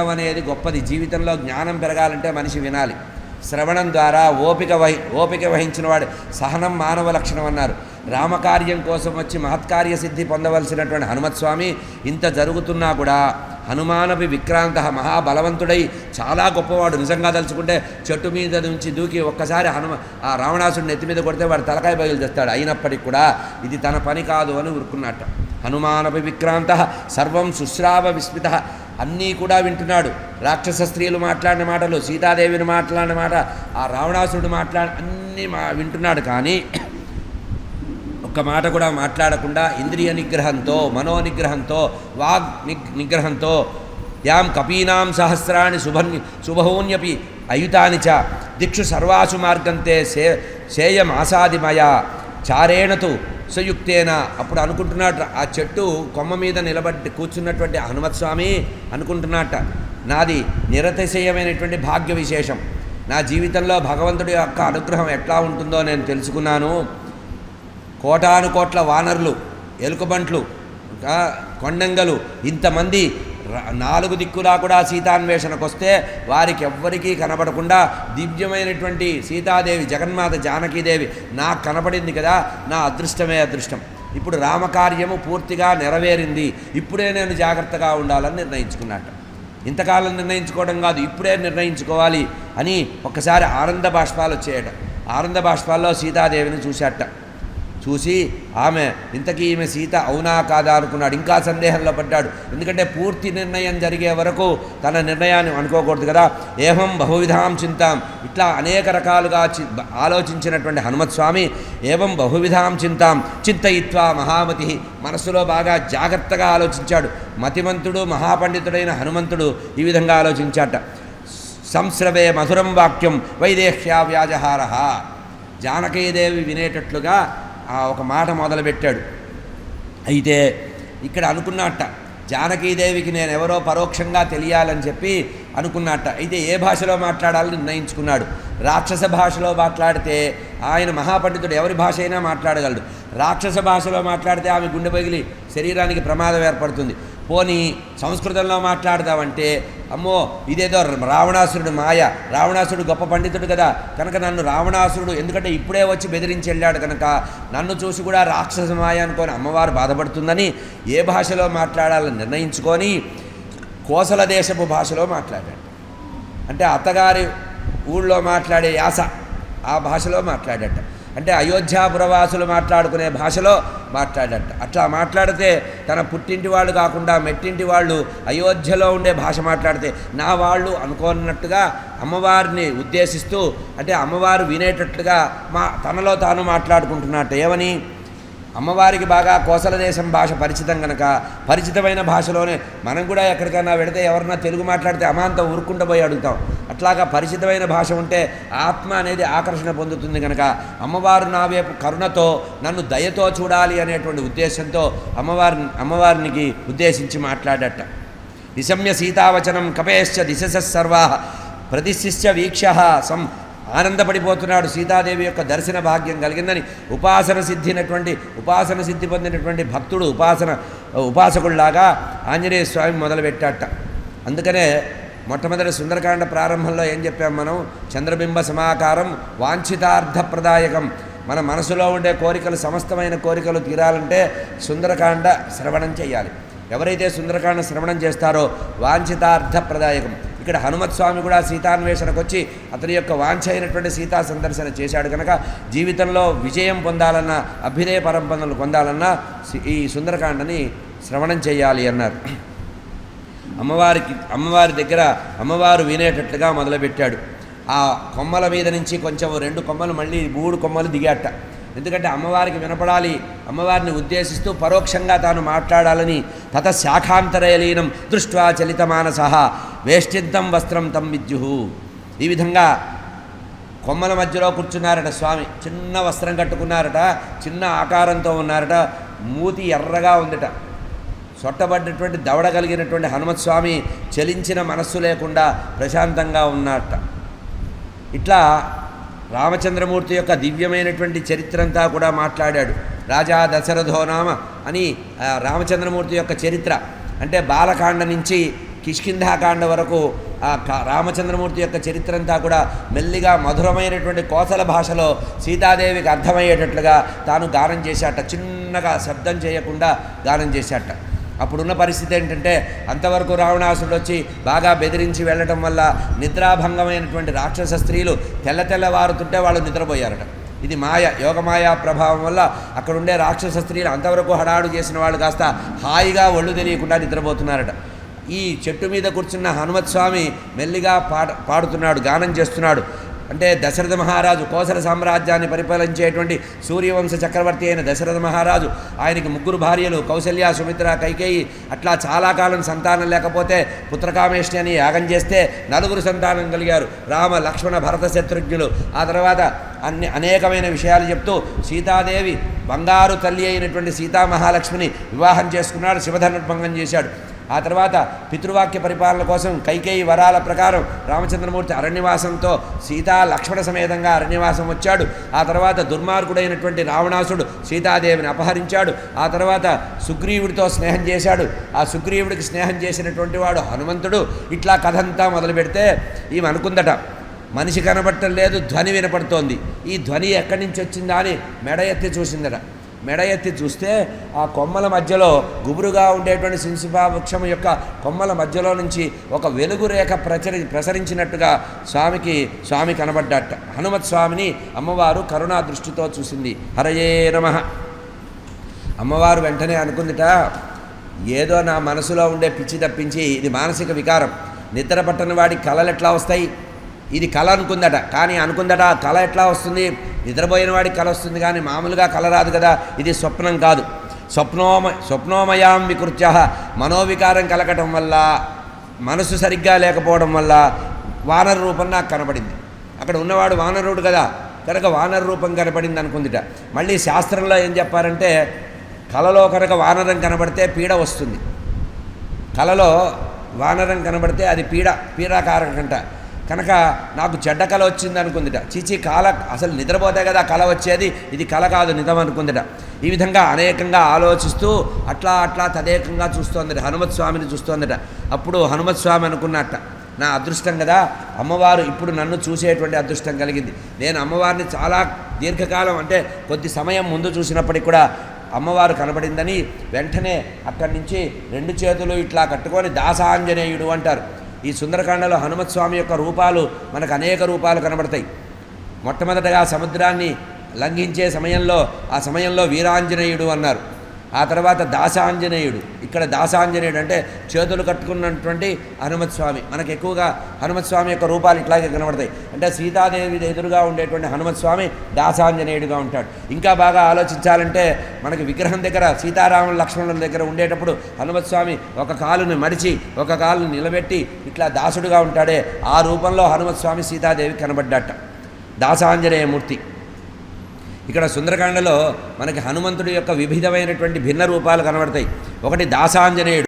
అనేది గొప్పది. జీవితంలో జ్ఞానం పెరగాలంటే మనిషి వినాలి. శ్రవణం ద్వారా ఓపిక వహి ఓపిక వహించిన వాడు సహనం మానవ లక్షణం అన్నారు. రామకార్యం కోసం వచ్చి మహత్కార్య సిద్ధి పొందవలసినటువంటి హనుమత్ స్వామి ఇంత జరుగుతున్నా కూడా హనుమానపి విక్రాంత మహాబలవంతుడై చాలా గొప్పవాడు. నిజంగా తలుచుకుంటే చెట్టు మీద నుంచి దూకి ఒక్కసారి హనుమ ఆ రావణాసుడిని ఎత్తి మీద కొడితే వాడు తలకాయ బయలు తెస్తాడు. అయినప్పటికీ కూడా ఇది తన పని కాదు అని ఊరుకున్నట్ట. హనుమానపి విక్రాంత సర్వం శుశ్రావ విస్మిత. అన్నీ కూడా వింటున్నాడు. రాక్షస స్త్రీలు మాట్లాడిన మాటలు సీతాదేవిని మాట్లాడిన మాట ఆ రావణాసురుడు మాట్లాడి అన్నీ మా వింటున్నాడు. కానీ ఒక్క మాట కూడా మాట్లాడకుండా ఇంద్రియ నిగ్రహంతో మనో నిగ్రహంతో వాగ్ నిగ్రహంతో యాం కపీనాం సహస్రాన్ని శుభన్ శుభహూన్యపి అయుతాని చ దిక్షు సర్వాసు మార్గంతే సే సేయమాసాదిమయ చారేణతు సయుక్తేనా. అప్పుడు అనుకుంటున్నాడు ఆ చెట్టు కొమ్మ మీద నిలబడి కూర్చున్నటువంటి హనుమత్ స్వామి అనుకుంటున్నట్ట నాది నిరతిశయమైనటువంటి భాగ్య విశేషం నా జీవితంలో భగవంతుడి యొక్క అనుగ్రహం ఎట్లా ఉంటుందో నేను తెలుసుకున్నాను. కోటాను కోట్ల వానరులు ఎలుకబంట్లు కొండంగలు ఇంతమంది నాలుగు దిక్కులా కూడా సీతాన్వేషణకు వస్తే వారికి ఎవ్వరికీ కనబడకుండా దివ్యమైనటువంటి సీతాదేవి జగన్మాత జానకీదేవి నాకు కనబడింది కదా నా అదృష్టమే అదృష్టం. ఇప్పుడు రామకార్యము పూర్తిగా నెరవేరింది. ఇప్పుడే నేను జాగ్రత్తగా ఉండాలని నిర్ణయించుకున్నట్టు ఇంతకాలం నిర్ణయించుకోవడం కాదు ఇప్పుడే నిర్ణయించుకోవాలి అని ఒక్కసారి ఆనంద బాష్పాలు వచ్చేయట ఆనంద బాష్పాల్లో సీతాదేవిని చూశాట. చూసి ఆమె ఇంతకీ ఈమె సీత అవునా కాదా? అనుకున్నాడు. ఇంకా సందేహంలో పడ్డాడు. ఎందుకంటే పూర్తి నిర్ణయం జరిగే వరకు తన నిర్ణయాన్ని అనుకోకూడదు కదా. ఏహం బహువిధాం చింతాం. ఇట్లా అనేక రకాలుగా ఆలోచించినటువంటి హనుమత్ స్వామి ఏవం బహువిధాం చింతాం. చింతయిత్వా మహామతి. మనస్సులో బాగా జాగ్రత్తగా ఆలోచించాడు. మతిమంతుడు మహాపండితుడైన హనుమంతుడు ఈ విధంగా ఆలోచించాట. సంశ్రవే మధురం వాక్యం వైదేహ్యా వ్యాజహార. జానకీదేవి వినేటట్లుగా ఒక మాట మొదలుపెట్టాడు. అయితే ఇక్కడ అనుకున్నట్ట జానకీదేవికి నేను ఎవరో పరోక్షంగా తెలియాలని చెప్పి అనుకున్నట్ట. అయితే ఏ భాషలో మాట్లాడాలని నిర్ణయించుకున్నాడు. రాక్షస భాషలో మాట్లాడితే ఆయన మహాపండితుడు ఎవరి భాష అయినా మాట్లాడగలడు. రాక్షస భాషలో మాట్లాడితే ఆమె గుండె పగిలి శరీరానికి ప్రమాదం ఏర్పడుతుంది. పోనీ సంస్కృతంలో మాట్లాడదామంటే అమ్మో ఇదేదో రావణాసురుడు మాయ రావణాసురుడు గొప్ప పండితుడు కదా కనుక నన్ను రావణాసురుడు ఎందుకంటే ఇప్పుడే వచ్చి బెదిరించి వెళ్ళాడు కనుక నన్ను చూసి కూడా రాక్షస మాయ అనుకొని అమ్మవారు బాధపడుతుందని ఏ భాషలో మాట్లాడాలని నిర్ణయించుకొని కోసల దేశపు భాషలో మాట్లాడాడు. అంటే అత్తగారి ఊళ్ళో మాట్లాడే యాస ఆ భాషలో మాట్లాడట. అంటే అయోధ్యాపురవాసులు మాట్లాడుకునే భాషలో మాట్లాడట. అట్లా మాట్లాడితే తన పుట్టింటి వాళ్ళు కాకుండా మెట్టింటి వాళ్ళు అయోధ్యలో ఉండే భాష మాట్లాడితే నా వాళ్ళు అనుకోనట్టుగా అమ్మవారిని ఉద్దేశిస్తూ అంటే అమ్మవారు వినేటట్లుగా మా తనలో తాను మాట్లాడుకుంటున్నట్టు. ఏమని? అమ్మవారికి బాగా కోసల దేశం భాష పరిచితం కనుక పరిచితమైన భాషలోనే మనం కూడా ఎక్కడికైనా వెడితే ఎవరన్నా తెలుగు మాట్లాడితే అమాంతం ఊరుకుంటూ పోయి అడుగుతాం. అట్లాగా పరిచితమైన భాష ఉంటే ఆత్మ అనేది ఆకర్షణ పొందుతుంది కనుక అమ్మవారు నా వైపు కరుణతో నన్ను దయతో చూడాలి అనేటువంటి ఉద్దేశంతో అమ్మవారిని అమ్మవారికి ఉద్దేశించి మాట్లాడట. నిశమ్య సీతావచనం కపేశ్చ దిశస సర్వా ప్రతిశిష్య వీక్ష సం ఆనందపడిపోతున్నాడు సీతాదేవి యొక్క దర్శన భాగ్యం కలిగిందని ఉపాసన సిద్ధినటువంటి ఉపాసన సిద్ధి పొందినటువంటి భక్తుడు ఉపాసన ఉపాసకుడులాగా ఆంజనేయ స్వామి మొదలుపెట్టాట. అందుకనే మొట్టమొదటి సుందరకాండ ప్రారంభంలో ఏం చెప్పాం మనం? చంద్రబింబ సమాకారం వాంఛితార్థప్రదాయకం. మన మనసులో ఉండే కోరికలు సమస్తమైన కోరికలు తీరాలంటే సుందరకాండ శ్రవణం చేయాలి. ఎవరైతే సుందరకాండ శ్రవణం చేస్తారో వాంఛితార్థప్రదాయకం. ఇక్కడ హనుమత్ స్వామి కూడా సీతాన్వేషణకు వచ్చి అతని యొక్క వాంఛ అయినటువంటి సీతా సందర్శన చేశాడు కనుక జీవితంలో విజయం పొందాలన్నా అభ్యుదయ పరంపరలు పొందాలన్నా ఈ సుందరకాండని శ్రవణం చేయాలి అన్నారు. అమ్మవారికి అమ్మవారి దగ్గర అమ్మవారు వినేటట్లుగా మొదలుపెట్టాడు. ఆ కొమ్మల మీద నుంచి కొంచెం రెండు కొమ్మలు మళ్ళీ మూడు కొమ్మలు దిగాట. ఎందుకంటే అమ్మవారికి వినపడాలి అమ్మవారిని ఉద్దేశిస్తూ పరోక్షంగా తాను మాట్లాడాలని తత శాఖాంతరయలీనం దృష్ట్వా చలితమానస వేష్టిద్దం వస్త్రం తం విద్యు ఈ విధంగా కొమ్మల మధ్యలో కూర్చున్నారట స్వామి. చిన్న వస్త్రం కట్టుకున్నారట చిన్న ఆకారంతో ఉన్నారట మూతి ఎర్రగా ఉందట. సొట్టబడ్డటువంటి దవడ కలిగినటువంటి హనుమత్స్వామి చలించిన మనస్సు లేకుండా ప్రశాంతంగా ఉన్నట ఇట్లా రామచంద్రమూర్తి యొక్క దివ్యమైనటువంటి చరిత్ర అంతా కూడా మాట్లాడాడు. రాజా దశరథోనామ అని రామచంద్రమూర్తి యొక్క చరిత్ర. అంటే బాలకాండ నుంచి కిష్కింధాకాండ వరకు ఆ రామచంద్రమూర్తి యొక్క చరిత్ర అంతా కూడా మెల్లిగా మధురమైనటువంటి కోసల భాషలో సీతాదేవికి అర్థమయ్యేటట్లుగా తాను గానం చేశాట. చిన్నగా శబ్దం చేయకుండా గానం చేశాట. అప్పుడున్న పరిస్థితి ఏంటంటే అంతవరకు రావణాసుడు వచ్చి బాగా బెదిరించి వెళ్ళటం వల్ల నిద్రాభంగమైనటువంటి రాక్షస స్త్రీలు తెల్ల తెల్లవారుతుంటే వాళ్ళు నిద్రపోయారట. ఇది మాయ యోగమాయా ప్రభావం వల్ల అక్కడుండే రాక్షస స్త్రీలు అంతవరకు హడాడు చేసిన వాళ్ళు కాస్త హాయిగా ఒళ్ళు తెలియకుండా నిద్రపోతున్నారట. ఈ చెట్టు మీద కూర్చున్న హనుమత్ స్వామి మెల్లిగా పాట పాడుతున్నాడు గానం చేస్తున్నాడు. అంటే దశరథ మహారాజు కోసల సామ్రాజ్యాన్ని పరిపాలించేటువంటి సూర్యవంశ చక్రవర్తి అయిన దశరథ మహారాజు ఆయనకి ముగ్గురు భార్యలు కౌశల్య సుమిత్ర కైకేయి అట్లా చాలా కాలం సంతానం లేకపోతే పుత్రకామేష్టి అని యాగం చేస్తే నలుగురు సంతానం కలిగారు. రామ లక్ష్మణ భరత శత్రుఘ్నులు. ఆ తర్వాత అన్ని అనేకమైన విషయాలు చెప్తూ సీతాదేవి బంగారు తల్లి అయినటువంటి సీతా మహాలక్ష్మిని వివాహం చేసుకున్నాడు శివధనుర్భంగం చేశాడు. ఆ తర్వాత పితృవాక్య పరిపాలన కోసం కైకేయి వరాల ప్రకారం రామచంద్రమూర్తి అరణ్యవాసంతో సీతా లక్ష్మణ సమేతంగా అరణ్యవాసం వచ్చాడు. ఆ తర్వాత దుర్మార్గుడైనటువంటి రావణాసుడు సీతాదేవిని అపహరించాడు. ఆ తర్వాత సుగ్రీవుడితో స్నేహం చేశాడు. ఆ సుగ్రీవుడికి స్నేహం చేసినటువంటి వాడు హనుమంతుడు. ఇట్లా కథంతా మొదలు పెడితే ఈమె అనుకుందట మనిషి కనబడటం లేదు ధ్వని వినపడుతోంది. ఈ ధ్వని ఎక్కడి నుంచి వచ్చిందా? అని మెడ ఎత్తి చూసిందట. మెడ ఎత్తి చూస్తే ఆ కొమ్మల మధ్యలో గుబురుగా ఉండేటువంటి సింసిపా వృక్షం యొక్క కొమ్మల మధ్యలో నుంచి ఒక వెలుగు రేఖ ప్రచరి ప్రసరించినట్టుగా స్వామికి స్వామి కనబడ్డట. హనుమత్ స్వామిని అమ్మవారు కరుణా దృష్టితో చూసింది. హరయే నమ. అమ్మవారు వెంటనే అనుకుందిట ఏదో నా మనసులో ఉండే పిచ్చి తప్పించి ఇది మానసిక వికారం. నిద్ర పట్టని వాడి కళలు ఎట్లా వస్తాయి? ఇది కళ అనుకుందట. కానీ అనుకుందట కళ ఎట్లా వస్తుంది? నిద్రపోయిన వాడికి కళ వస్తుంది కానీ మామూలుగా కళ రాదు కదా. ఇది స్వప్నం కాదు. స్వప్నోమ స్వప్నోమయాం వికృత్య మనోవికారం కలగటం వల్ల మనసు సరిగ్గా లేకపోవడం వల్ల వానర రూపం నాకు కనబడింది అక్కడ ఉన్నవాడు వానరుడు కదా. కనుక వానర రూపం కనపడింది అనుకుందిట. మళ్ళీ శాస్త్రంలో ఏం చెప్పారంటే కలలో కనుక వానరం కనబడితే పీడ వస్తుంది. కలలో వానరం కనబడితే అది పీడ పీడాకారకంట. కనుక నాకు చెడ్డ కళ వచ్చింది అనుకుందిట. చీచి కాల అసలు నిద్రపోతే కదా కళ వచ్చేది? ఇది కళ కాదు నిజం అనుకుందిట. ఈ విధంగా అనేకంగా ఆలోచిస్తూ అట్లా అట్లా తదేకంగా చూస్తోందట. హనుమత్ స్వామిని చూస్తోందట. అప్పుడు హనుమత్ స్వామి అనుకున్నట్ట నా అదృష్టం కదా అమ్మవారు ఇప్పుడు నన్ను చూసేటువంటి అదృష్టం కలిగింది. నేను అమ్మవారిని చాలా దీర్ఘకాలం అంటే కొద్ది సమయం ముందు చూసినప్పటికి కూడా అమ్మవారు కనబడిందని వెంటనే అక్కడి నుంచి రెండు చేతులు ఇట్లా కట్టుకొని దాసాంజనేయుడు అంటారు. ఈ సుందరకాండలో హనుమత్ స్వామి యొక్క రూపాలు మనకు అనేక రూపాలు కనబడతాయి. మొట్టమొదటగా సముద్రాన్ని లంఘించే సమయంలో ఆ సమయంలో వీరాంజనేయుడు అన్నారు. ఆ తర్వాత దాసాంజనేయుడు. ఇక్కడ దాసాంజనేయుడు అంటే చేతులు కట్టుకున్నటువంటి హనుమత్ స్వామి. మనకు ఎక్కువగా హనుమత్ స్వామి యొక్క రూపాలు ఇట్లాగే కనబడతాయి. అంటే సీతాదేవి ఎదురుగా ఉండేటువంటి హనుమత్ స్వామి దాసాంజనేయుడుగా ఉంటాడు. ఇంకా బాగా ఆలోచించాలంటే మనకి విగ్రహం దగ్గర సీతారాముల లక్ష్మణుల దగ్గర ఉండేటప్పుడు హనుమత్ స్వామి ఒక కాలుని మరిచి ఒక కాలుని నిలబెట్టి ఇట్లా దాసుడుగా ఉంటాడే. ఆ రూపంలో హనుమత్ స్వామి సీతాదేవి కనబడ్డాట. దాసాంజనేయమూర్తి ఇక్కడ సుందరకాండలో మనకి హనుమంతుడి యొక్క వివిధమైనటువంటి భిన్న రూపాలు కనబడతాయి. ఒకటి దాసాంజనేయుడు.